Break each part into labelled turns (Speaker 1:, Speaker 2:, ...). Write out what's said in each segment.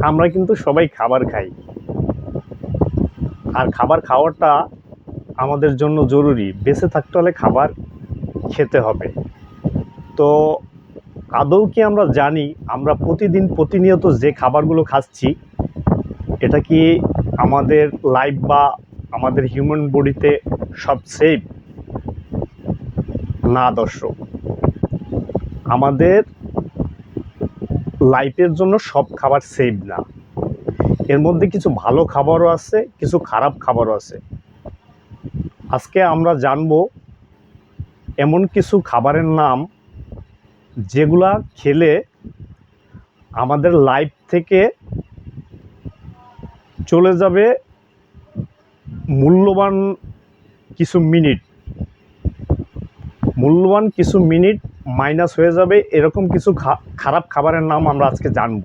Speaker 1: আমরা কিন্তু সবাই খাবার খাই। আর খাবার খাওয়াটা আমাদের জন্য জরুরি। বেঁচে থাকতে হলে খাবার খেতে হবে। তো আদৌ কি আমরা জানি, আমরা প্রতিদিন প্রতিনিয়ত যে খাবারগুলো খাচ্ছি, এটা কি আমাদের লাইফ বা আমাদের হিউম্যান বডিতে সব সেফ না দর্শক। আমাদের লাইফের জন্য সব খাবার সেফ না। এর মধ্যে কিছু ভালো খাবারও আছে, কিছু খারাপ খাবারও আছে। আজকে আমরা জানব এমন কিছু খাবারের নাম যেগুলা খেলে আমাদের লাইফ থেকে চলে যাবে মূল্যবান কিছু মিনিট মূল্যবান কিছু মিনিট মাইনাস হয়ে যাবে, এরকম কিছু খারাপ খাবারের নাম আমরা আজকে জানব।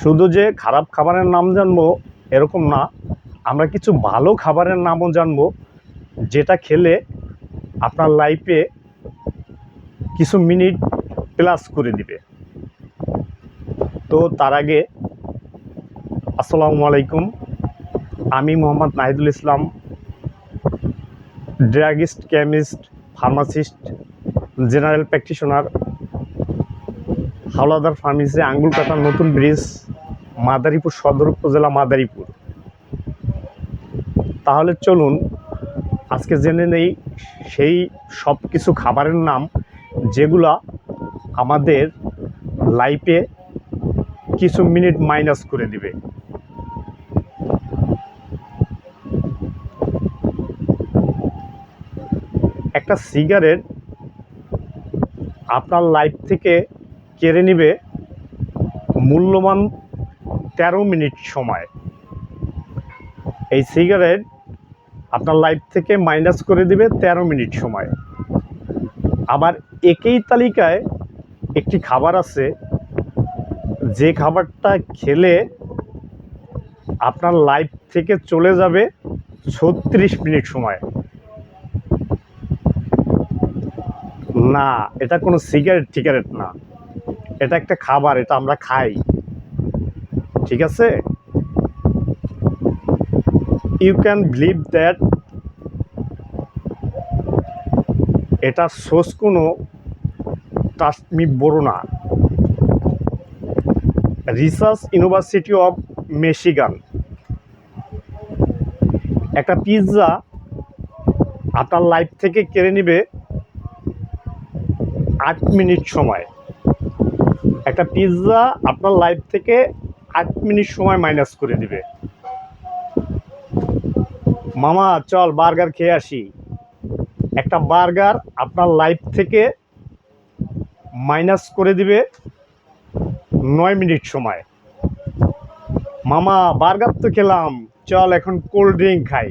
Speaker 1: শুধু যে খারাপ খাবারের নাম জানব, এরকম না, আমরা কিছু ভালো খাবারের নামও জানব, যেটা খেলে আপনার লাইফে কিছু মিনিট প্লাস করে দিবে। তো তার আগে, আসসালামু আলাইকুম। আমি Mohammad Nahidul Islam druggist chemist pharmacist general practitioner, Howlader pharmacy Angulkata নতুন ব্রিজ, মাদারীপুর সদর উপজেলা মাদারীপুর। তাহলে চলুন, আজকে জেনে নেই সেই সব কিছু খাবারের নাম, যেগুলা আমাদের লাইফে কিছু মিনিট মাইনাস করে দিবে। একটা সিগারেট আপনার লাইফ থেকে কেড়ে নিবে মূল্যবান তেরো মিনিট সময়। এই সিগারেট আপনার লাইফ থেকে মাইনাস করে দিবে তেরো মিনিট সময়। আবার একই তালিকায় একটি খাবার আছে, যে খাবারটা খেলে আপনার লাইফ থেকে চলে যাবে ছত্রিশ মিনিট সময়। না, এটা কোনো সিগারেট টিগারেট না। এটা একটা খাবার, এটা আমরা খাই। ঠিক আছে? ইউ ক্যান বিলিভ দ্যাট এটা সোর্স কোনো টাস্টমি বড় না। রিসার্চ ইউনিভার্সিটি অফ মেশিগান একটা পিৎজা আপনার লাইফ থেকে কেড়ে নিবে আট মিনিট সময়। একটা পিৎজা আপনার লাইফ থেকে আট মিনিট সময় মাইনাস করে দিবে। মামা, চল বার্গার খেয়ে আসি। একটা বার্গার আপনার লাইফ থেকে মাইনাস করে দিবে নয় মিনিট সময়। মামা বার্গার তো খেলাম। চল এখন কোল্ড ড্রিঙ্ক খাই।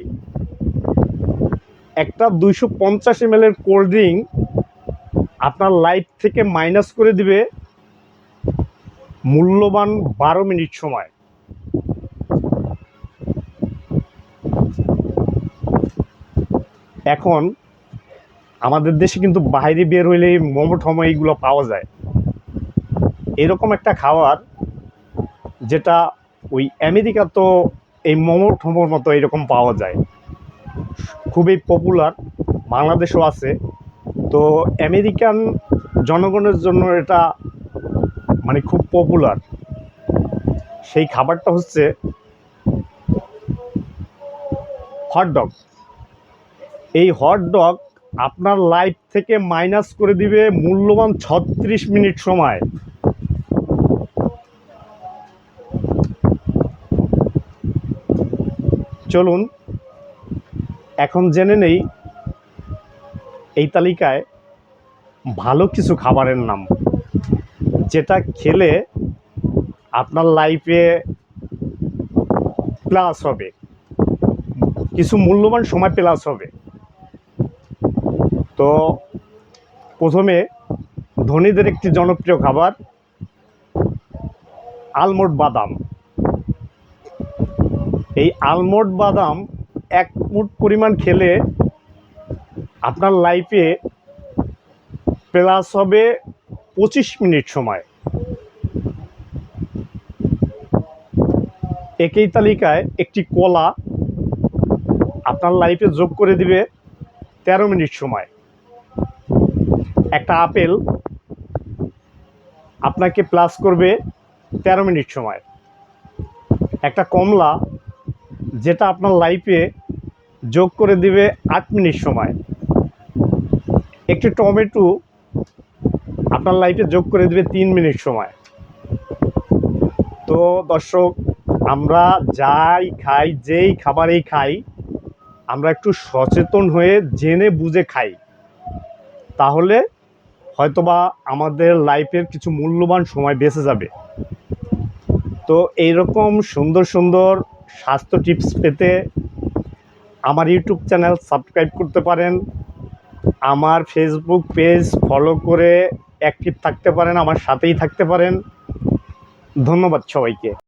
Speaker 1: একটা দুইশো পঞ্চাশ এম কোল্ড ড্রিঙ্ক আপনার লাইফ থেকে মাইনাস করে দিবে মূল্যবান বারো মিনিট সময়। এখন আমাদের দেশে কিন্তু বাইরে বের হইলে মোমো ঠমো এইগুলো পাওয়া যায়। এরকম একটা খাবার যেটা ওই আমেরিকা তো এই মোমো ঠমোর মতো এরকম পাওয়া যায়। খুবই পপুলার বাংলাদেশও আছে। তো আমেরিকান জনগণের জন্য এটা মানে খুব পপুলার সেই খাবারটা হচ্ছে হটডগ এই হটডগ আপনার লাইফ থেকে মাইনাস করে দিবে মূল্যবান ছত্রিশ মিনিট সময়। চলুন, এখন জেনে নেই এই তালিকায় ভালো কিছু খাবারের নাম, যেটা খেলে আপনার লাইফে প্লাস হবে, কিছু মূল্যবান সময় প্লাস হবে। তো প্রথমে ধনীদের একটি জনপ্রিয় খাবার আলমন্ড বাদাম। এই আলমন্ড বাদাম এক মুঠ পরিমাণ খেলে আপনার লাইফে প্লাস হবে পঁচিশ মিনিট সময়। একই তালিকায় একটি কলা আপনার লাইফে যোগ করে দিবে তেরো মিনিট সময়। একটা আপেল আপনাকে প্লাস করবে তেরো মিনিট সময়। একটা কমলা যেটা আপনার লাইফে যোগ করে দিবে আট মিনিট সময়। একটি টমেটো আপনার লাইফে যোগ করে দিবে তিন মিনিট সময়। তো দর্শক, আমরা যাই খাই, যেই খাবারেই খাই, আমরা একটু সচেতন হয়ে জেনে বুঝে খাই। তাহলে হয়তোবা আমাদের লাইফের কিছু মূল্যবান সময় বেঁচে যাবে। তো এইরকম সুন্দর সুন্দর স্বাস্থ্য টিপস পেতে আমার ইউটিউব চ্যানেল সাবস্ক্রাইব করতে পারেন। আমার ফেসবুক পেজ ফলো করে অ্যাক্টিভ থাকতে পারেন আমার সাথেই থাকতে পারেন। ধন্যবাদ সবাইকে।